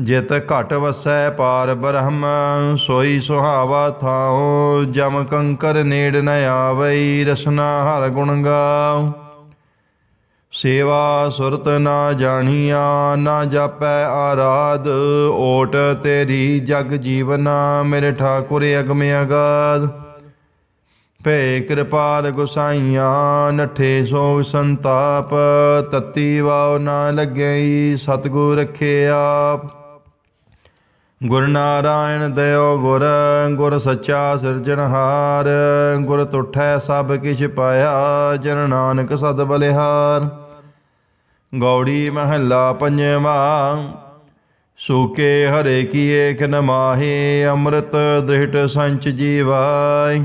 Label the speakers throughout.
Speaker 1: ਜਿਤ ਘਟ ਵਸੈ ਪਾਰ ਬ੍ਰਹਮ, ਸੋਈ ਸੁਹਾਵਾ ਥਾਉ, ਜਮ ਕੰਕਰ ਨੇੜ ਨ ਆਵਈ, ਰਸਨਾ ਹਰ ਗੁਣ ਗਾਉ। ਸੇਵਾ ਸੁਰਤ ਨਾ ਜਾਣੀਆ, ਨਾ ਜਾਪੈ ਆਰਾਧ, ਓਟ ਤੇਰੀ ਜਗ ਜੀਵਨਾ, ਮੇਰੇ ਠਾਕੁਰ ਅਗਮ ਅਗਾਧ। ਭੇ ਕਿਰਪਾਲ ਗੁਸਾਈਆਂ, ਨਠੇ ਸੋ ਸੰਤਾਪ, ਤਤੀ ਵਾਉ ਨਾ ਲੱਗਈ, ਸਤਗੁਰ ਰਖੇ ਆਪ। ਗੁਰ ਨਾਰਾਇਣ ਦਇਓ ਗੁਰ ਗੁਰ ਸੱਚਾ ਸਿਰਜਣਹਾਰ ਗੁਰ ਤੁਠੈ ਸਭ ਕਿਛ ਪਾਇਆ, ਜਨ ਨਾਨਕ ਸਦ ਬਲਿਹਾਰ। ਗੌੜੀ ਮਹੱਲਾ ਪੰਜਵਾ, ਸੂਕੇ ਹਰੇ ਕੀ ਏਕ ਨਮਾਹੇ ਅੰਮ੍ਰਿਤ ਦ੍ਰਿਸ਼ਟ ਸੰਚ ਜੀਵਾਈ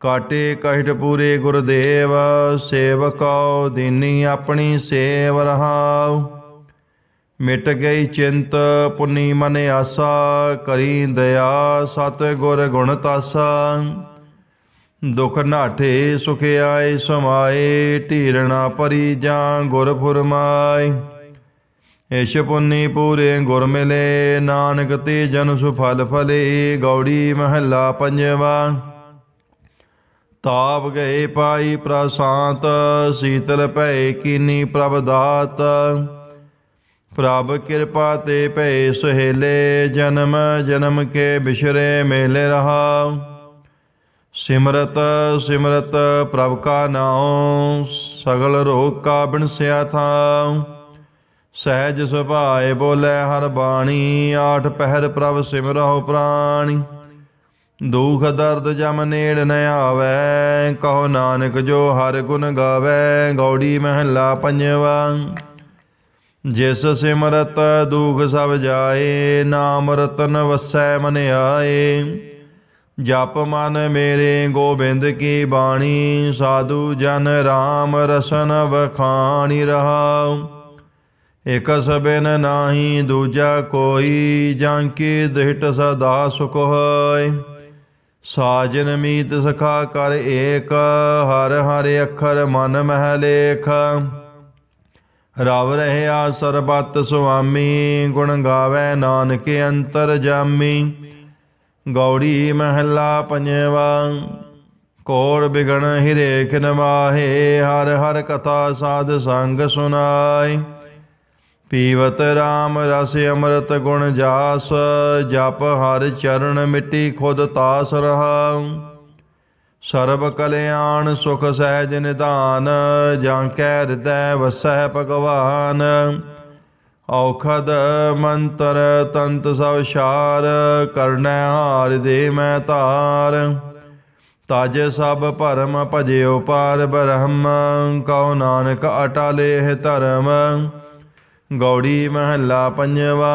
Speaker 1: ਕਾਟੇ ਕਹਿਟ ਪੂਰੇ ਗੁਰਦੇਵ, ਸੇਵਕੋ ਦੀਨੀ ਆਪਣੀ ਸੇਵ ਰਹਾਉ। ਮਿਟ ਗਈ ਚਿੰਤ, ਪੁਨੀ ਮਨ ਆਸਾ, ਕਰੀ ਦਇਆ ਸਤ ਗੁਰ ਗੁਣ ਤਾਸਾ। ਦੁਖ ਨਾਠੇ, ਸੁਖ ਆਏ, ਸਮਾਏ, ਢੀਰਣਾ ਪਰੀ ਜਾਂ ਗੁਰ ਫੁਰਮਾਏ। ਇਸ਼ ਪੁੰਨੀ ਪੂਰੇ ਗੁਰ ਮਿਲੇ, ਨਾਨਕ ਤੇ ਜਨ ਸੁਫਲ ਫਲੇ, ਗੌੜੀ ਮਹੱਲਾ ਪੰਜਵਾ। ਤਾਪ ਗਏ ਪਾਈ ਪ੍ਰਸਾਂਤ, ਸੀਤਲ ਭੈ ਕੀਨੀ ਪ੍ਰਭ ਦਾਤ ਪ੍ਰਭ ਕਿਰਪਾ ਤੇ ਭੈ ਸੁਹੇਲੇ, ਜਨਮ ਜਨਮ ਕੇ ਬਿਸ਼ਰੇ ਮੇਲੇ ਰਹਾ। ਸਿਮਰਤ ਸਿਮਰਤ ਪ੍ਰਭ ਕਾ ਨਾਉ, ਸਗਲ ਰੋਗ ਕਾ ਬਿਨਸਿਆ ਥਾ ਸਹਿਜ ਸੁਭਾਏ ਬੋਲੇ ਹਰ ਬਾਣੀ, ਆਠ ਪਹਿਰ ਪ੍ਰਭ ਸਿਮਰਹੁ ਪ੍ਰਾਣੀ। ਦੁਖ ਦਰਦ ਜਮ ਨੇੜ ਨ ਆਵੈ, ਕਹੋ ਨਾਨਕ ਜੋ ਹਰ ਗੁਣ ਗਾਵੇ, ਗੌੜੀ ਮਹੱਲਾ ਪੰਜਵਾ। ਜਿਸ ਸਿਮਰਤ ਦੁਖ ਸਭ ਜਾਏ, ਨਾਮ ਰਤਨ ਵਸੈ ਮਨ ਆਏ। ਜਪ ਮਨ ਮੇਰੇ ਗੋਬਿੰਦ ਕੀ ਬਾਣੀ, ਸਾਧੂ ਜਨ RAM ਰਸਨ ਵਖਾਣੀ ਰਹਾਉ। ਇਕ ਸਬਿਨ ਨਾਹੀ ਦੂਜਾ ਕੋਈ, ਜਾਂ ਕੀ ਦ੍ਰਿਟ ਸਦਾ ਸੁਖ ਹੋਏ। ਸਾਜਨ ਮੀਤ ਸਖਾ ਕਰ ਏਕ, ਹਰ ਹਰ ਅੱਖਰ ਮਨ ਮਹਿ ਲੇਖ। ਰਵ ਰਹਿਆ ਸਰਬਤ ਸੁਆਮੀ, ਗੁਣ ਗਾਵੇ ਨਾਨਕ ਅੰਤਰ ਜਾਮੀ। ਗੌੜੀ ਮਹੱਲਾ ਪੰਜਵਾ ਕੋੜ ਬਿਗਣ ਹਿਰੇਖ ਨਵਾਹੇ ਹਰ ਹਰ ਕਥਾ ਸਾਧ ਸੰਗ ਸੁਨਾਈ ਪੀਵਤ RAM ਰਸ ਅੰਮ੍ਰਿਤ ਗੁਣ ਜਾਸ, ਜਪ ਹਰ ਚਰਨ ਮਿੱਟੀ ਖੁਦ ਤਾਸ ਰਹਾਉ। ਸਰਬ ਕਲਿਆਣ ਸੁਖ ਸਹਿਜ ਨਿਧਾਨ, ਜਾਂ ਕੈ ਹਿਰਦੈ ਵਸੈ ਭਗਵਾਨ। ਔਖਦ ਮੰਤਰ ਤੰਤ ਸਭ ਛਾਰ, ਕਰਨੈ ਹਾਰ ਦੇ ਮੈਂ ਧਾਰ। ਤਜ ਸਭ ਭਰਮ ਭਜਿਓ ਪਾਰ ਬ੍ਰਹਮ, ਕਉ ਨਾਨਕ ਅਟਾਲੇ ਧਰਮ। ਗੌੜੀ ਮਹੱਲਾ ਪੰਜਵਾ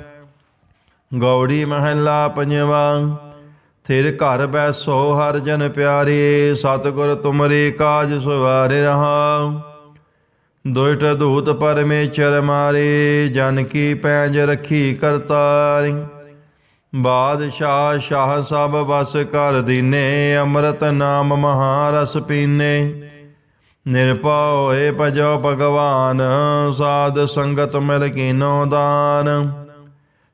Speaker 1: ਗੌੜੀ ਮਹੱਲਾ ਪੰਜਵਾਂ। ਥਿਰ ਘਰ ਬੈਸੋ ਹਰ ਜਨ ਪਿਆਰੇ, ਸਤਿਗੁਰ ਤੁਮਰੇ ਕਾਜ ਸਵਾਰੇ ਰਹਾ ਦੁਇਟ ਦੂਤ ਪਰਮੇਸ਼ਰ ਮਾਰੇ, ਜਨ ਕੀ ਪੈਜ ਰਖੀ ਕਰਤਾਰੀ। ਬਾਦਸ਼ਾਹ ਸ਼ਾਹ ਸਭ ਵਸ ਕਰ ਦੀਨੇ, ਅੰਮ੍ਰਿਤ ਨਾਮ ਮਹਾਰਸ ਪੀਨੇ। ਨਿਰਭਉ ਹੋਏ ਭਜੋ ਭਗਵਾਨ, ਸਾਧ ਸੰਗਤ ਮਿਲ ਕੀਨੋ ਦਾਨ।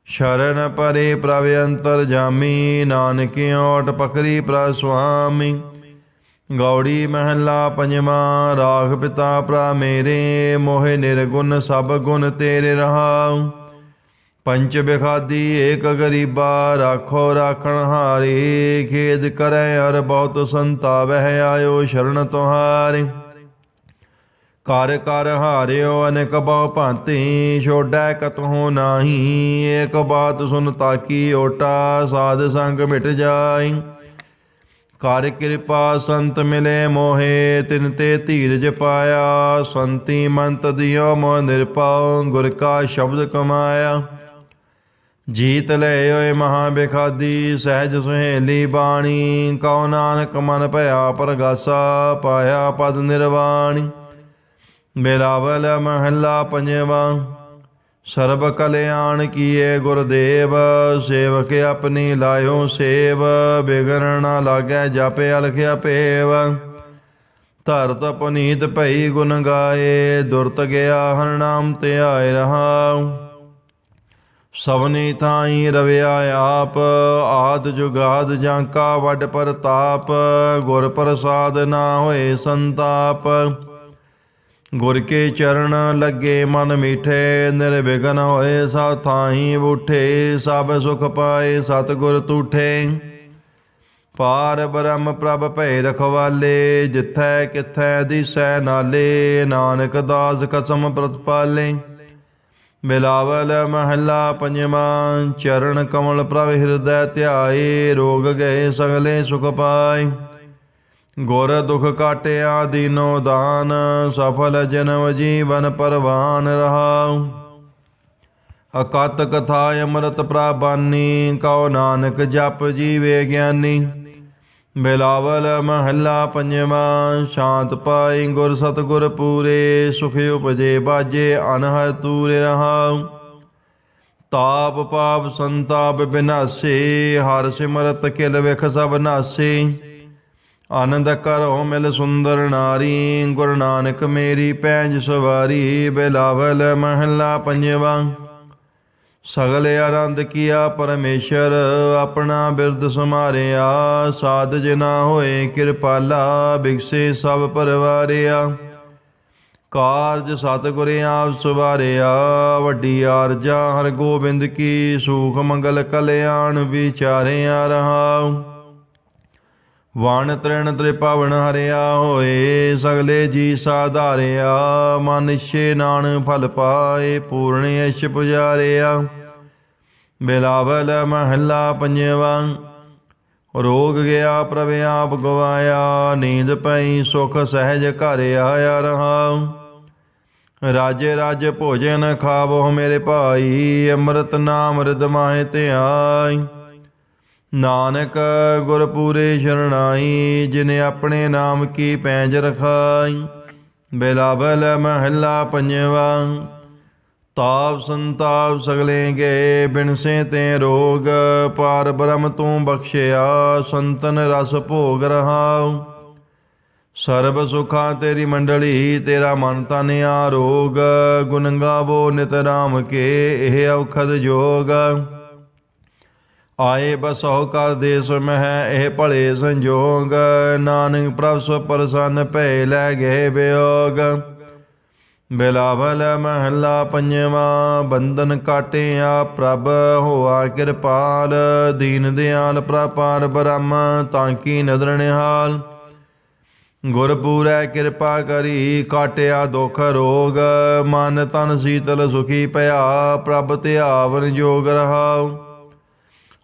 Speaker 1: ਸ਼ਰਨ ਪਰੇ ਪ੍ਰਭ ਅੰਤਰ ਜਾਮੀ, ਨਾਨਕ ਓਟ ਪਕਰੀ ਪ੍ਰਭ ਸੁਆਮੀ। ਗੌੜੀ ਮਹੱਲਾ ਪੰਜਵਾਂ, ਰਾਖ ਪਿਤਾ ਭਰਾ ਮੇਰੇ, ਮੋਹਿ ਨਿਰਗੁਣ ਸਭ ਗੁਣ ਤੇਰੇ ਰਹਾਉ। ਪੰਚ ਬਿਖਾਦੀ ਏਕ ਗਰੀਬਾ, ਰਾਖੋ ਰਾਖਣ ਹਾਰੇ, ਖੇਦ ਕਰੈ ਅਰ ਬਹੁਤ ਸੰਤਾਵਹਿ ਆਇਓ ਸ਼ਰਨ ਤੁਹਾਰੇ। ਕਰ ਕਰ ਹਾਰਿਓ ਅਨੇਕ ਬਹੁ ਭਾਂਤੀ, ਛੋੜੈ ਕਤਹੁ ਨਾਹੀ। ਏਕ ਬਾਤ ਸੁਨ ਤਾਕੀ ਓਟਾ, ਸਾਧ ਸੰਗ ਮਿਟ ਜਾਈ। ਕਰ ਕਿਰਪਾ ਸੰਤ ਮਿਲੇ ਮੋਹੇ, ਤਿਨ ਤੇ ਧੀਰਜ ਪਾਇਆ। ਸੰਤੀ ਮੰਤ ਦਿਓ ਮੋਹ ਨਿਰਪਾਉ ਗੁਰ ਕਾ ਸ਼ਬਦ ਕਮਾਇਆ। ਜੀਤ ਲੈ ਓਏ ਮਹਾ ਬਿਖਾਦੀ, ਸਹਿਜ ਸੁਹੇਲੀ ਬਾਣੀ। ਕਉ ਨਾਨਕ ਮਨ ਭਇਆ ਪਰਗਾਸਾ, ਪਾਇਆ ਪਦ ਨਿਰਵਾਣੀ। ਬਿਲਾਵਲ ਮਹੱਲਾ ਪੰਜਵਾਂ, ਸਰਬ ਕਲਿਆਣ ਕੀਏ ਗੁਰਦੇਵ ਸੇਵਕ ਆਪਣੀ ਲਾਇਓ ਸੇਵ ਬਿਗਨ ਨਾ ਲਾਗੈ ਜਾਪੇ ਅਲਖਿਆ ਭੇਵ ਧਰਤ ਪੁਨੀਤ ਭਈ ਗੁਣ ਗਾਏ, ਦੁਰਤ ਗਿਆ ਹਰ ਨਾਮ ਤੇ ਆਏ ਰਹਾ ਸਭਨੀ ਥਾਈ ਰਵਿਆ ਆਪ, ਆਦ ਜੁਗਾਦ ਜਾਂ ਕਾ ਵੱਡ ਪ੍ਰਤਾਪ, ਗੁਰ ਪ੍ਰਸਾਦ ਨਾ ਹੋਏ ਸੰਤਾਪ। ਗੁਰ ਕੇ ਚਰਨ ਲੱਗੇ ਮਨ ਮੀਠੇ, ਨਿਰਵਿਘਨ ਹੋਏ ਸਭ ਥਾਈ ਬੂਠੇ, ਸਭ ਸੁਖ ਪਾਏ ਸਤਿਗੁਰ ਤੂਠੇ। ਪਾਰ ਬ੍ਰਹਮ ਪ੍ਰਭ ਭੈ ਰਖਵਾਲੇ, ਜਿਥੈ ਕਿਥੈ ਦਿਸੈ ਨਾਲੇ, ਨਾਨਕ ਦਾਸ ਕਸਮ ਪ੍ਰਤਪਾਲੇ ਮਿਲਾਵਲ ਮਹੱਲਾ ਪੰਜਵਾਂ, ਚਰਨ ਕਮਲ ਪ੍ਰਭ ਹਿਰਦੈ ਧਿਆਏ, ਰੋਗ ਗਏ ਸਗਲੇ ਸੁਖ ਪਾਏ। ਗੁਰ ਦੁਖ ਕਾਟਿਆ ਦੀਨੋ ਦਾਨ, ਸਫਲ ਜਨਮ ਜੀਵਨ ਪਰਵਾਨ ਰਹਾਉ। ਅਕਤ ਕਥਾ ਅੰਮ੍ਰਿਤ ਪ੍ਰਾਬਾਨੀ ਕਉ ਨਾਨਕ ਜਪ ਜੀਵੇ ਗਿਆਨੀ। ਬਿਲਾਵਲ ਮਹੱਲਾ ਪੰਜਵਾਂ, ਸ਼ਾਂਤ ਪਾਈ ਗੁਰ ਸਤਗੁਰ ਪੂਰੇ, ਸੁਖ ਉਪਜੇ ਬਾਜੇ ਅਨਹਦ ਤੂਰੇ ਰਹਾਉ। ਤਾਪ ਪਾਪ ਸੰਤਾਪ ਬਿਨਾਸੇ, ਹਰ ਸਿਮਰਤ ਕਿਲ ਵਿਖ ਸਭ ਨਾਸੇ। ਆਨੰਦ ਕਰੋ ਮਿਲ ਸੁੰਦਰ ਨਾਰੀ, ਗੁਰੂ ਨਾਨਕ ਮੇਰੀ ਪੈਂਜ ਸਵਾਰੀ, ਬਿਲਾਵਲ ਮਹਲਾ ਪੰਜਵਾਂ। ਸਗਲ ਆਨੰਦ ਕੀਆ ਪਰਮੇਸ਼ਰ, ਆਪਣਾ ਬਿਰਦ ਸਮਾਰਿਆ ਸਾਧ ਜਨਾ ਹੋਏ ਕਿਰਪਾਲਾ, ਬਿਕਸੇ ਸਭ ਪਰਵਾਰਿਆ। ਕਾਰਜ ਸਤਿਗੁਰ ਆਪ ਸਵਾਰਿਆ, ਵੱਡੀ ਆਰਜਾ ਹਰ ਗੋਬਿੰਦ ਕੀ, ਸੂਖ ਮੰਗਲ ਕਲਿਆਣ ਵਿਚਾਰਿਆ ਰਹਾਉ। ਵਣ ਤ੍ਰਿਣ ਤ੍ਰਿਪਵਨ ਹਰਿਆ ਹੋਏ, ਸਗਲੇ ਜੀ ਸਾਧਾਰਿਆ, ਮਨ ਛੇ ਨਾਨ ਫਲ ਪਾਏ, ਪੂਰਨ ਇਛ ਪੁਜਾਰਿਆ। ਬਿਲਾਵਲ ਮਹੱਲਾ ਪੰਜਵਾਂ, ਰੋਗ ਗਿਆ ਪ੍ਰਭ ਆਪ ਗਵਾਇਆ, ਨੀਂਦ ਪਈ ਸੁਖ ਸਹਿਜ ਘਰ ਆਇਆ ਰਹਾਉ ਰਾਜੇ ਰਾਜ ਭੋਜਨ ਖਾਵੋ ਮੇਰੇ ਭਾਈ, ਅੰਮ੍ਰਿਤ ਨਾਮ ਰਿਦ ਮਾਹਿ ਧਿਆਈ। ਨਾਨਕ ਗੁਰ ਪੂਰੇ ਸ਼ਰਣਾਈ, ਜਿਨ ਆਪਣੇ ਨਾਮ ਕੀ ਪੈਂਜ ਰਖਾਈ, ਬਿਲਾਵਲ ਮਹੱਲਾ ਪੰਜਵਾਂ। ਤਾਪ ਸੰਤਾਪ ਸਗਲੇ ਗਏ, ਬਿਨਸੇ ਤੇ ਰੋਗ, ਪਾਰ ਬ੍ਰਹਮ ਤੂੰ ਬਖਸ਼ਿਆ, ਸੰਤਨ ਰਸ ਭੋਗ ਰਹਾਉ। ਸਰਬ ਸੁਖਾ ਤੇਰੀ ਮੰਡਲੀ, ਤੇਰਾ ਮਨ ਤਨਿਆ ਰੋਗ ਗੁਣ ਗਾਵੋ ਨਿਤ ਰਾਮ ਕੇ, ਇਹ ਔਖਦ ਜੋਗ। ਆਏ ਬਸੋ ਕਰ ਦੇਸ ਮਹਿ ਇਹ ਭਲੇ ਸੰਜੋਗ। ਨਾਨਕ ਪ੍ਰਭ ਸੋ ਪ੍ਰਸੰਨ ਭੈ ਲੈ ਗਏ ਬਿਯੋਗ ਬਿਲਾਵਲ ਮਹੱਲਾ ਪੰਜਵਾਂ, ਬੰਧਨ ਕਾਟਿਆ ਪ੍ਰਭ ਹੋਆ ਕਿਰਪਾਲ। ਦੀਨ ਦਿਆਲ ਪ੍ਰਪਾਰ ਬ੍ਰਹਮ ਤਾਂ ਕੀ ਨਦਰ ਨਿਹਾਲ। ਗੁਰ ਕਿਰਪਾ ਕਰੀ ਕਾਟਿਆ ਦੁਖ ਰੋਗ। ਮਨ ਤਨ ਸੀਤਲ ਸੁਖੀ ਭਇਆ ਪ੍ਰਭ ਧਿਆਵਨ ਜੋਗ ਰਹਾਉ।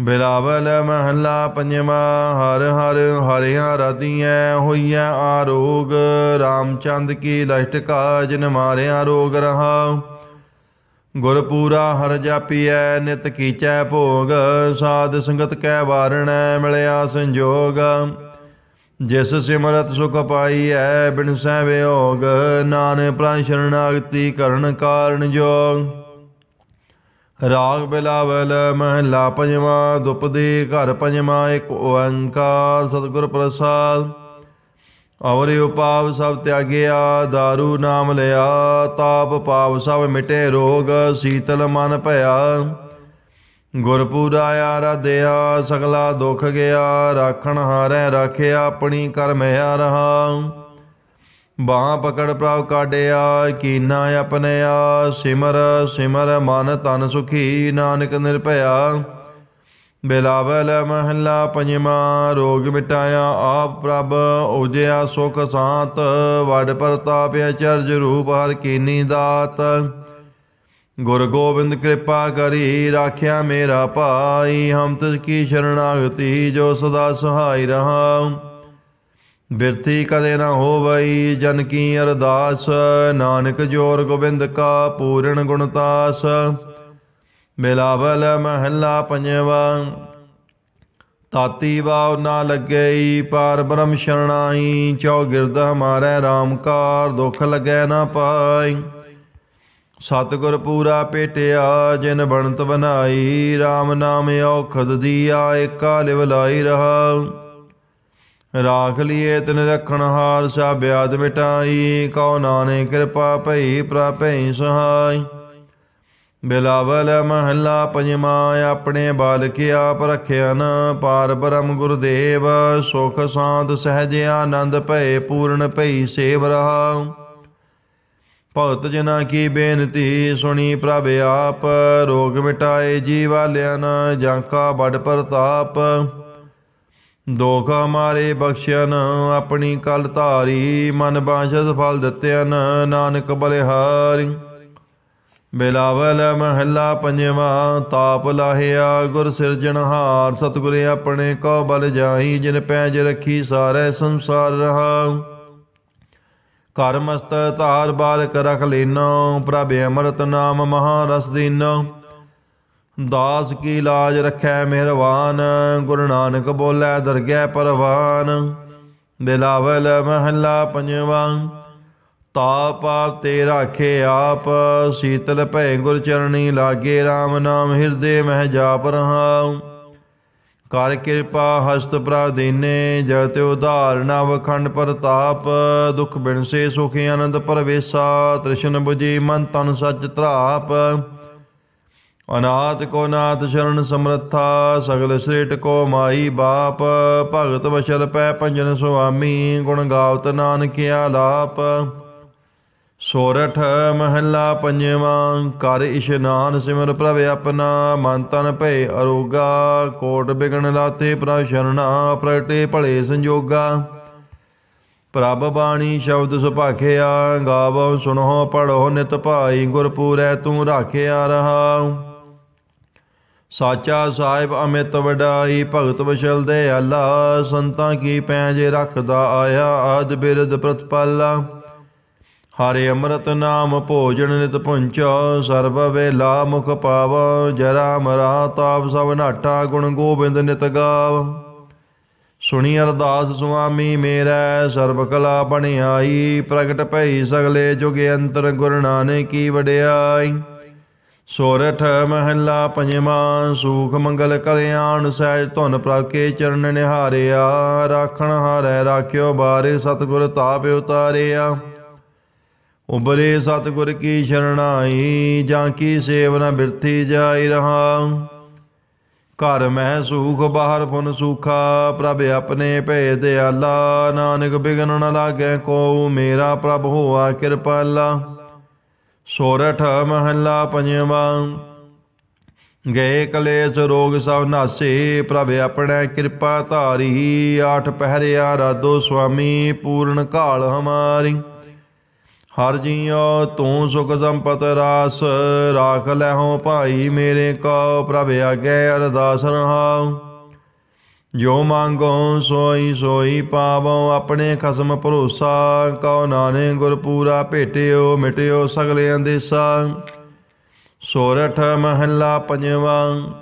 Speaker 1: ਬਿਲਾਵਲ ਮਹੱਲਾ ਪੰਜਵਾਂ, ਹਰ ਹਰ ਹਰਿਆ ਰਤੀਐ, ਹੋਈਐ ਆਰੋਗ। ਰਾਮਚੰਦ ਕੀ ਲਸ਼ਟ ਕਾਜ ਜਿਨ ਮਾਰਿਆ ਰੋਗ ਰਹਾ। ਗੁਰਪੂਰਾ ਹਰ ਜਾਪੀਐ, ਨਿਤ ਕੀਚੈ ਭੋਗ। ਸਾਧ ਸੰਗਤ ਕੈ ਵਾਰਣੈ, ਮਿਲਿਆ ਸੰਜੋਗ। ਜਿਸ ਸਿਮਰਤ ਸੁਖ ਪਾਈਐ ਬਿਨ ਸਹਿ ਵਿਯੋਗ ਨਾਨਕ ਪ੍ਰਾਂ ਸ਼ਰਨਾਗਤੀ ਕਰਨ ਕਾਰਨ ਜੋਗ। ਰਾਗ ਬਿਲਾਵਲ ਮਹਲਾ ਪੰਜਵਾਂ ਦੁਪਦੀ ਘਰ ਪੰਜਵਾਂ, ਇੱਕ ਓੰਕਾਰ ਸਤਿਗੁਰ ਪ੍ਰਸਾਦ। ਅਵਰਿ ਉਪਾਵ ਸਭ ਤਿਆਗਿਆ दारू ਨਾਮ ਲਿਆ, ਤਾਪ ਪਾਪ ਸਭ ਮਿਟੇ ਰੋਗ, ਸੀਤਲ ਮਨ ਭਇਆ। ਗੁਰਪੂਰਾ ਆਰਾਧਿਆ, ਸਗਲਾ ਦੁਖ ਗਿਆ, ਰਾਖਣ ਹਾਰੈ ਰਾਖਿਆ ਆਪਣੀ ਕਰਮ ਆ ਰਹਾ ਬਾਹ ਪਕੜ ਪ੍ਰਭ ਕਾਢਿਆ, ਕੀਨਾ ਆਪਣਿਆ, ਸਿਮਰ ਸਿਮਰ ਮਨ ਤਨ ਸੁਖੀ ਨਾਨਕ ਨਿਰਭਇਆ। ਬਿਲਾਵਲ ਮਹੱਲਾ ਪੰਜਵਾਂ, ਰੋਗ ਮਿਟਾਇਆ ਆਪ ਪ੍ਰਭ, ਉਜਿਆ ਸੁਖ ਸਾਤ, ਵਡ ਪ੍ਰਤਾਪ ਅਚਰਜ ਰੂਪ ਹਰ ਕੀਨੀ ਦਾਤ। ਗੁਰ ਗੋਬਿੰਦ ਕਿਰਪਾ ਕਰੀ, ਰਾਖਿਆ ਮੇਰਾ ਭਾਈ, ਹਮ ਤਿਸ ਕੀ ਸ਼ਰਣਾਗਤੀ ਜੋ ਸਦਾ ਸਹਾਈ ਰਹਾ। ਬਿਰਥੀ ਕਦੇ ਨਾ ਹੋਵਈ, ਜਨ ਕੀ ਅਰਦਾਸ, ਨਾਨਕ ਜੋਰ ਗੋਬਿੰਦ ਕਾ ਪੂਰਨ ਗੁਣਤਾਸ ਮਿਲਾਵਲ ਮਹੱਲਾ ਪੰਜਵਾ, ਤਾਤੀ ਵਾਵ ਨਾ ਲੱਗਈ, ਪਾਰ ਬ੍ਰਹਮ ਸ਼ਰਣਾਈ ਚੌਗਿਰਦ ਹਮਾਰੇ RAM ਕਾਰ, ਦੁਖ ਲੱਗੈ ਨਾ ਪਾਈ। ਸਤਿਗੁਰ ਪੂਰਾ ਪੇਟਿਆ, ਜਿਨ ਬਣਤ ਬਨਾਈ RAM ਨਾਮ ਔਖਦ ਦੀਆ, ਏਕਾ ਲਿਵ ਲਾਈ ਰਹਾ। ਰਾਖ ਲਿਏ ਤਿਨ ਰਖਣ ਹਾਰ ਸਾ ਬਿਆਦ ਮਿਟਾਈ, ਕਉ ਨਾਨਕ ਕਿਰਪਾ ਭਈ ਪ੍ਰਭੈ ਸਹਾਈ। ਬਿਲਾਵਲ ਮਹੱਲਾ ਪੰਜਵਾਂ, ਆਪਣੇ ਬਾਲਕ ਆਪ ਰਖਿਆ ਪਾਰ ਬ੍ਰਹਮ ਗੁਰਦੇਵ, ਸੁਖ ਸਾਧ ਸਹਿਜ ਆਨੰਦ ਭਏ ਪੂਰਨ ਭਈ ਸੇਵ ਰਹਾ ਭਗਤ ਜਨਾ ਕੀ ਬੇਨਤੀ ਸੁਣੀ ਪ੍ਰਭ ਆਪ, ਰੋਗ ਮਿਟਾਏ ਜੀਵਾਲਿਆ ਨ ਜਾਂਕਾ ਬੜ ਪ੍ਰਤਾਪ। ਦੋਖ ਹਮਾਰੇ ਬਖਸ਼ਿਆਨ ਆਪਣੀ ਕਲ ਧਾਰੀ, ਮਨ ਬਾਸ਼ਦ ਫਲ ਦਿੱਤਿਆਨ ਨਾਨਕ ਬਲਿਹਾਰੀ। ਬਿਲਾਵਲ ਮਹੱਲਾ ਪੰਜਵਾਂ, ਤਾਪ ਲਾਹਿਆ ਗੁਰ ਸਿਰਜਣਹਾਰ ਸਤਿਗੁਰ ਆਪਣੇ ਕੋ ਬਲ ਜਾਈ ਜਿਨ ਪੈਜ ਰੱਖੀ ਸਾਰੇ ਸੰਸਾਰ ਰਹਾ। ਕਰਮਸਤ ਧਾਰ ਬਾਲਕ ਰਖ ਲੈਨੋ ਪ੍ਰਭ ਅੰਮ੍ਰਿਤ ਨਾਮ ਮਹਾਰਸ ਦੀਨੋ ਦਾਸ ਕੀ ਲਾਜ ਰੱਖੈ ਮਿਹਰਬਾਨ, ਗੁਰੂ ਨਾਨਕ ਬੋਲੇ ਦਰਗਹਿ ਪਰਵਾਨ। ਬਿਲਾਵਲ ਮਹੱਲਾ ਪੰਜਵਾਂ, ਤਾਪ ਆਪ ਤੇ ਰਾਖੇ ਆਪ, ਸੀਤਲ ਭੈ ਗੁਰ ਚਰਣੀ ਲਾਗੇ RAM ਨਾਮ ਹਿਰਦੇ ਮਹਿ ਜਾਪ ਰਹਾ ਕਰ ਕਿਰਪਾ ਹਸਤ ਪ੍ਰਭ ਦੀਨੇ ਜਗਤ ਉਧਾਰ ਨਵ ਖੰਡ ਪ੍ਰਤਾਪ, ਦੁਖ ਬਿਨਸੇ ਸੁਖ ਆਨੰਦ ਪਰਵੇਸਾ, ਤ੍ਰਿਸ਼ਨ ਬੁਝੀ ਮਨ ਤਨ ਸਚ ਧਰਾਪ। ਅਨਾਥ ਕੋ ਨਾਥ ਸ਼ਰਨ ਸਮਰੱਥਾ, ਸਗਲ ਸ੍ਰੇਟ ਕੋ ਮਾਈ ਬਾਪ, ਭਗਤ ਵਸ਼ਲ ਪੈ ਪੰਜਨ ਸੁਆਮੀ, ਗੁਣ ਗਾਵਤ ਨਾਨਕ ਲਾਪ ਸੋਰਠ ਮਹੱਲਾ ਪੰਜਵਾਂ, ਕਰ ਇਸ਼ਨਾਨ ਸਿਮਰ ਪ੍ਰਭ ਆਪਣਾ, ਮਨ ਤਨ ਭੈ ਅਰੋਗਾ, ਕੋਟ ਬਿਗਨ ਲਾਤੇ ਪ੍ਰਭ ਸ਼ਰਣਾ ਪ੍ਰਗਟੇ ਭਲੇ ਸੰਜੋਗਾ। ਪ੍ਰਭ ਬਾਣੀ ਸ਼ਬਦ ਸੁਭਾਖਿਆ ਗਾਵੋ ਸੁਣੋ ਪੜੋ ਨਿਤ ਭਾਈ ਗੁਰਪੂਰੈ ਤੂੰ ਰਾਖਿਆ ਰਹਾ। ਸਾਚਾ ਸਾਹਿਬ ਅਮਿਤ ਵਡਾਈ, ਭਗਤ ਵਸ਼ਲ ਦੇ ਆਲਾ ਸੰਤਾਂ ਕੀ ਪੈਜ ਰੱਖਦਾ ਆਇਆ, ਆਦ ਬਿਰਦ ਪ੍ਰਤਪਾਲਾ। ਹਰੇ ਅੰਮ੍ਰਿਤ ਨਾਮ ਭੋਜਨ ਨਿਤ ਪੁੰਚੋ, ਸਰਬ ਵੇਲਾ ਮੁਖ ਪਾਵ, ਜਰਾ ਮਰਾ ਤਾਪ ਸਭ ਨਾਟਾ, ਗੁਣ ਗੋਬਿੰਦ ਨਿਤ ਗਾਵ। ਸੁਣੀ ਅਰਦਾਸ ਸੁਆਮੀ ਮੇਰਾ, ਸਰਬ ਕਲਾ ਬਣਾਈ ਪ੍ਰਗਟ ਭਈ ਸਗਲੇ ਜੁਗ ਅੰਤਰ ਗੁਰ ਨਾਨਕ ਕੀ ਵਡਿਆਈ। ਸੋਰਠ ਮਹੱਲਾ ਪੰਜਵਾਂ, ਸੂਖ ਮੰਗਲ ਕਲਿਆਣ ਸਹਿਜ ਧੁਨ ਪ੍ਰਕੇ ਚਰਨ ਨਿਹਾਰਿਆ, ਰਾਖਣ ਹਾਰੈ ਰਾਖਿਓ ਬਾਰੇ ਸਤਿਗੁਰ ਤਾਪ ਉਤਾਰਿਆ। ਉਬਰੇ ਸਤਿਗੁਰ ਕੀ ਸ਼ਰਣਾਈ ਜਾਂ ਕੀ ਸੇਵਨਾ ਬਿਰਥੀ ਜਾਈ ਰਹਾ। ਘਰ ਮਹਿ ਸੂਖ, ਬਾਹਰ ਫੁਨ ਸੂਖਾ, ਪ੍ਰਭ ਆਪਣੇ ਭੇ ਦਿਆਲਾ ਨਾਨਕ ਬਿਗਨ ਨ ਲਾਗੇ ਕੋ ਮੇਰਾ ਪ੍ਰਭ ਹੋਆ ਕਿਰਪਾਲਾ। ਸੋਰਠ ਮਹੱਲਾ ਪੰਜਵਾਂ। ਗਏ ਕਲੇਸ਼ ਰੋਗ ਸਭ ਨਾਸੇ, ਪ੍ਰਭ ਆਪਣੇ ਕਿਰਪਾ ਧਾਰੀ। ਆਠ ਪਹਿਰਿਆ ਰਾਦੋ ਸੁਆਮੀ, ਪੂਰਨ ਕਾਲ ਹਮਾਰੀ। ਹਰ ਜੀਉ ਤੂੰ ਸੁਖ ਸੰਪਤ ਰਾਸ, ਰਾਖ ਲੈਹੋ ਭਾਈ ਮੇਰੇ ਕੋ ਪ੍ਰਭ ਆਗੇ ਅਰਦਾਸ ਰਹਾਉ। ਜੋ ਮੰਗੋ ਸੋਈ ਸੋਈ ਪਾਵੋ, ਆਪਣੇ ਖਸਮ ਭਰੋਸਾ, ਕਉ ਨਾਨੇ ਗੁਰ ਪੂਰਾ ਭੇਟਿਓ, ਮਿਟਿਓ ਸਗਲੇ ਅੰਦੇਸਾ। ਸੋਰਠ ਮਹੱਲਾ ਪੰਜਵਾਂ,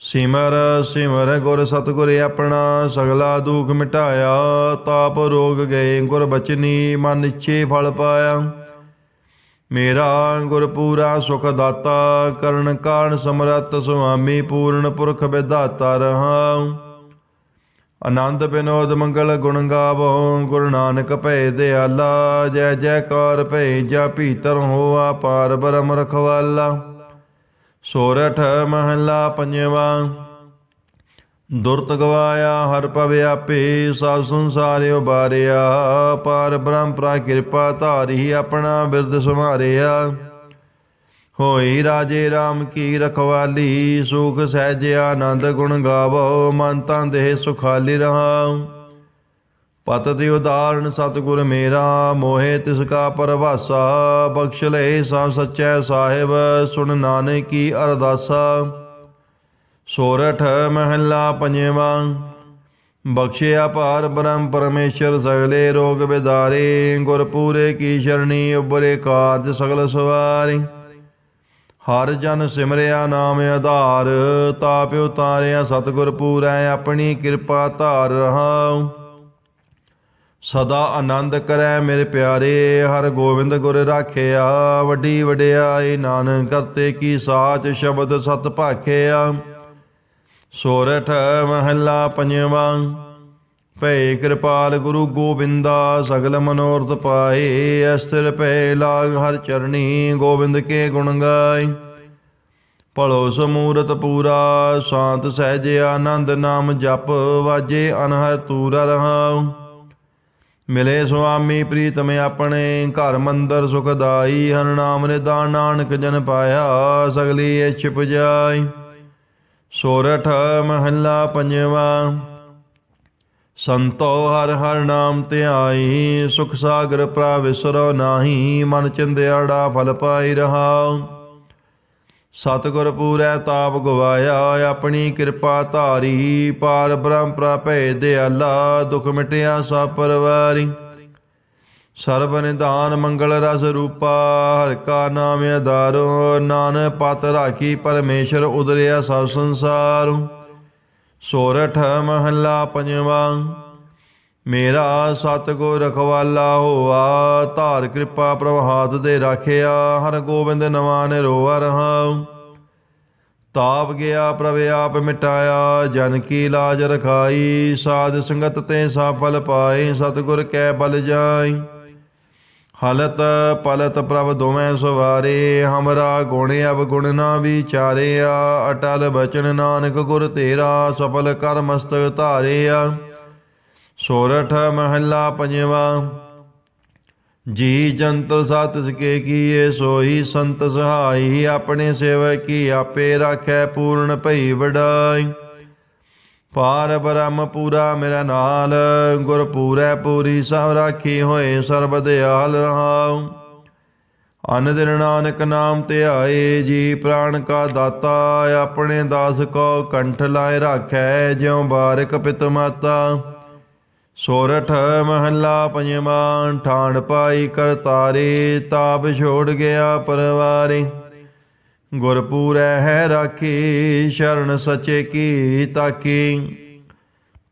Speaker 1: ਸਿਮਰ ਸਿਮਰ ਗੁਰ ਸਤਿਗੁਰ ਆਪਣਾ, ਸਗਲਾ ਦੁਖ ਮਿਟਾਇਆ, ਤਾਪ ਰੋਗ ਗਏ, ਗੁਰ ਬਚਨੀ ਮਨ ਇੱਛੇ ਫਲ ਪਾਇਆ। ਮੇਰਾ ਗੁਰ ਪੂਰਾ ਸੁਖ ਦਾਤਾ, ਕਰਨ ਕਾਰਨ ਸਮਰੱਥ ਸੁਆਮੀ ਪੂਰਨ ਪੁਰਖ ਵਿਦਾਤਾ ਰਹਾਉ ਆਨੰਦ ਬਿਨੋਦ ਮੰਗਲ ਗੁਣ ਗਾਵੋ, ਗੁਰੂ ਨਾਨਕ ਭੈ ਦਿਆਲਾ, ਜੈ ਜੈਕਾਰ ਭੈ ਜਾ ਭੀਤਰ ਹੋਆ ਪਾਰ ਬ੍ਰਹਮ ਰਖਵਾਲਾ। ਸੋਰਠ ਮਹੱਲਾ ਪੰਜਵਾਂ, ਦੁਰਤ ਗਵਾਇਆ ਹਰ ਪ੍ਰਭ ਆਪੇ, ਸਭ ਸੰਸਾਰ ਉਬਾਰਿਆ ਪਾਰ ਬ੍ਰਹਮ ਪ੍ਰਾ ਕਿਰਪਾ ਧਾਰੀ ਆਪਣਾ ਬਿਰਦ ਸੁਮਾਰਿਆ ਹੋਈ ਰਾਜੇ RAM ਕੀ ਰਖਵਾਲੀ, ਸੁਖ ਸਹਿਜ ਆਨੰਦ ਗੁਣ ਗਾਵੋ, ਮਨ ਤਨ ਦੇਹ ਸੁਖਾਲੀ ਰਹਾਉ। ਪਤਿ ਉਦਾਹਰਣ ਸਤਿਗੁਰ ਮੇਰਾ, ਮੋਹਿ ਤਿਸ ਕਾ ਪਰਵਾਸਾ, ਬਖਸ਼ ਲੈ ਸਭ ਸੱਚੈ ਸਾਹਿਬ, ਸੁਣ ਨਾਨਕ ਕੀ ਅਰਦਾਸਾ। ਸੋਰਠ ਮਹੱਲਾ ਪੰਜਵਾਂ, ਬਖਸ਼ਿਆ ਭਾਰ ਬ੍ਰਹਮ ਪਰਮੇਸ਼ਰ, ਸਗਲੇ ਰੋਗ ਵਿਦਾਰੇ ਗੁਰਪੂਰੇ ਕੀ ਸ਼ਰਣੀ, ਉਬਰੇ ਕਾਰਜ ਸਗਲ ਸਵਾਰੀ। ਹਰ ਜਨ ਸਿਮਰਿਆ ਨਾਮ ਆਧਾਰ ਤਾਪ ਉਤਾਰਿਆ ਸਤਿਗੁਰ ਪੂਰੈ, ਆਪਣੀ ਕਿਰਪਾ ਧਾਰ ਰਹਾਉ। ਸਦਾ ਆਨੰਦ ਕਰੈ ਮੇਰੇ ਪਿਆਰੇ, ਹਰ ਗੋਬਿੰਦ ਗੁਰ ਰਾਖਿਆ। ਵੱਡੀ ਵਡਿਆਈ ਨਾਨਕ ਕਰਤੇ ਕੀ ਸਾਚ ਸ਼ਬਦ ਸਤ ਭਾਖਿਆ। ਸੋਰਠ ਮਹੱਲਾ ਪੰਜਵਾਂ ਭੈ ਕਿਰਪਾਲ ਗੁਰੂ ਗੋਬਿੰਦਾ, ਸਗਲ ਮਨੋਰਥ ਪਾਏ, ਅਸਥਿਰ ਭੈ ਲਾਗ ਹਰ ਚਰਣੀ, ਗੋਬਿੰਦ ਕੇ ਗੁਣ ਗਾਏ। ਭਲੋ ਸਮੂਰਤ ਪੂਰਾ, ਸ਼ਾਂਤ ਸਹਿਜ ਆਨੰਦ ਨਾਮ ਜਪ, ਵਾਜੇ ਅਨਹਦ ਤੂਰਾ ਰਹਾਉ। ਮਿਲੇ ਸੁਆਮੀ ਪ੍ਰੀਤਮ ਆਪਣੇ, ਘਰ ਮੰਦਰ ਸੁਖਦਾਈ, ਹਰ ਨਾਮ ਨਿਦਾਨ ਨਾਨਕ ਜਨ ਪਾਇਆ, ਸਗਲੀ ਇਛ ਪੁਜਾਈ। ਸੋਰਠ ਮਹੱਲਾ ਪੰਜਵਾਂ ਸੰਤੋ ਹਰ ਹਰ ਨਾਮ ਧਿਆਈ ਸੁਖ ਸਾਗਰ ਪ੍ਰਾ ਵਿਸਰੋ ਨਾਹੀ, ਮਨ ਚਿੰਦਿਆੜਾ ਫਲ ਪਾਈ ਰਹਾ। ਸਤਿਗੁਰ ਪੂਰੈ ਤਾਪ ਗਵਾਇਆ, ਆਪਣੀ ਕਿਰਪਾ ਧਾਰੀ, ਪਾਰ ਬ੍ਰਹਮ ਪ੍ਰਭੇ ਦਿਆਲਾ ਦੁਖ ਮਿਟਿਆ ਸਭ ਪਰਵਾਰੀ। ਸਰਬ ਨਿਧਾਨ ਮੰਗਲ ਰਸ ਰੂਪਾ, ਹਰ ਕਾ ਨਾਮ ਆਧਾਰੋ ਨਾਨਕ ਪਤ ਰਾਖੀ ਪਰਮੇਸ਼ਰ ਉਦਰਿਆ ਸਭ ਸੰਸਾਰ। ਸੋਰਠ ਮਹੱਲਾ ਪੰਜਵਾਂ। ਮੇਰਾ ਸਤਿਗੁਰ ਰਖਵਾਲਾ ਹੋਆ, ਧਾਰ ਕਿਰਪਾ ਪ੍ਰਭਾਤ ਦੇ ਰਾਖਿਆ, ਹਰ ਗੋਬਿੰਦ ਨਵਾਂ ਨਿਰੋਆ ਰਹਾਉ ਤਾਪ ਗਿਆ ਪ੍ਰਭ ਆਪ ਮਿਟਾਇਆ, ਜਨ ਕੀ ਲਾਜ ਰਖਾਈ, ਸਾਧ ਸੰਗਤ ਤੇ ਸਫਲ ਪਾਏ, ਸਤਿਗੁਰ ਕੈ ਬਲ ਜਾਈ। ਹਲਤ ਪਲਤ ਪ੍ਰਭ ਦੋਵੇਂ ਸਵਾਰੇ, ਹਮਰਾ ਗੁਣ ਅਬ ਗੁਣ ਨਾ ਵਿਚਾਰਿਆ, ਅਟਲ ਬਚਨ ਨਾਨਕ ਗੁਰ ਤੇਰਾ, ਸਫਲ ਕਰ ਮਸਤਕ ਧਾਰਿਆ। ਸੋਰਠ ਮਹੱਲਾ ਪੰਜਵਾਂ, ਜੀ ਜੰਤਰ ਸਤ ਸਕੇ ਕੀਏ, ਸੋਈ ਸੰਤ ਸਹਾਈ, ਆਪਣੇ ਸੇਵਕ ਕੀ ਆਪੇ ਰਾਖੈ ਪੂਰਨ ਭਈ ਵਡਾਈ। ਪਾਰ ਬ੍ਰਹਮ ਪੂਰਾ ਮੇਰਾ ਨਾਲ, ਗੁਰ ਪੂਰੈ ਪੂਰੀ ਸਭ ਰਾਖੀ ਹੋਏ ਸਰਬ ਦਿਆਲ ਰਹਾਉ। ਅਨ ਦਿਨ ਨਾਨਕ ਨਾਮ ਧਿਆਏ ਜੀ ਪ੍ਰਾਣ ਕਾ ਦਾਤਾ, ਆਪਣੇ ਦਾਸ ਕੋ ਕੰਠ ਲਾਏ ਰਾਖੈ, ਜਿਉ ਬਾਰਕ ਪਿਤ ਮਾਤਾ। ਸੋਰਠ ਮਹੱਲਾ ਪੰਜਵਾਂ, ਠਾਣ ਪਾਈ ਕਰਤਾਰੇ, ਤਾਪ ਛੋੜ ਗਿਆ ਪਰਵਾਰੇ। ਗੁਰਪੂਰੈ ਹੈ ਰਾਖੀ, ਸ਼ਰਨ ਸਚੇ ਕੀ ਤਾਕੀ।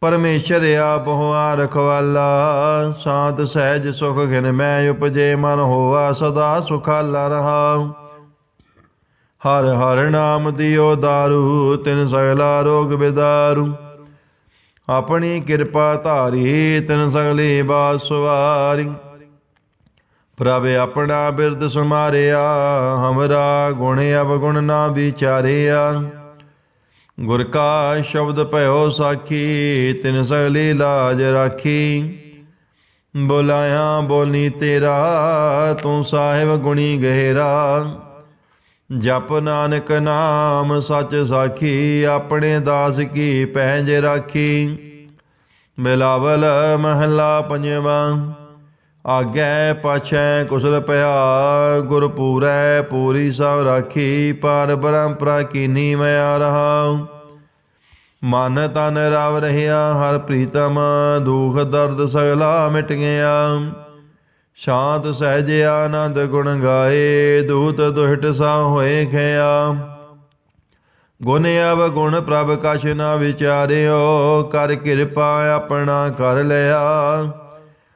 Speaker 1: ਪਰਮੇਸ਼ਰ ਆਪ ਹੋਆ ਰਖਵਾਲਾ ਸਾਤ ਸਹਿਜ ਸੁਖ ਘਿਨ ਮੈਂ ਉਪਜੇ, ਮਨ ਹੋਆ ਸਦਾ ਸੁਖਾਲਾ ਰਹਾ। ਹਰ ਹਰ ਨਾਮ ਦਿਓ ਦਾਰੂ, ਤਿਨ ਸਗਲਾ ਰੋਗ ਬਿਦਾਰੂ। ਆਪਣੀ ਕਿਰਪਾ ਧਾਰੀ, ਤਿਨ ਸਗਲੀ ਬਾਤ ਪ੍ਰਭ ਆਪਣਾ ਬਿਰਦ ਸਮਾਰਿਆ, ਹਮਰਾ ਗੁਣ ਅਵਗੁਣ ਨਾ ਵਿਚਾਰਿਆ। ਗੁਰ ਕਾ ਸ਼ਬਦ ਭਇਓ ਸਾਖੀ, ਤਿਨ ਸਗਲੀ ਲਾਜ ਰਾਖੀ। ਬੁਲਾਇਆ ਬੋਲੀ ਤੇਰਾ, ਤੂੰ ਸਾਹਿਬ ਗੁਣੀ ਗਹਿਰਾ। ਜਪ ਨਾਨਕ ਨਾਮ ਸੱਚ ਸਾਖੀ, ਆਪਣੇ ਦਾਸ ਕੀ ਪਹਿਜ ਰਾਖੀ। ਬਿਲਾਵਲ ਮਹੱਲਾ ਪੰਜਵਾਂ ਆਗੈ ਪਾਛੈ ਕੁਸਲ ਭਇਆ ਗੁਰ ਪੂਰੈ ਪੂਰੀ ਸਭ ਰਾਖੀ, ਪਰ ਬ੍ਰਹਮਪਰਾ ਕੀਨੀ ਮਿਆ ਰਹਾ ਮਨ ਤਨ ਰਵ ਰਹਿਆ, ਹਰ ਪ੍ਰੀਤਮ ਦੁਖ ਦਰਦ ਸਗਲਾ ਮਿਟ ਗਿਆ ਸ਼ਾਂਤ ਸਹਿਜ ਆਨੰਦ ਗੁਣ ਗਾਏ, ਦੂਤ ਦੁਹਿਟ ਸਾ ਹੋਏ ਖਿਆ। ਗੁਣ ਅਵ ਗੁਣ ਪ੍ਰਭ ਕਛ ਨਾ ਵਿਚਾਰਿਓ, ਕਰ ਕਿਰਪਾ ਆਪਣਾ ਕਰ ਲਿਆ।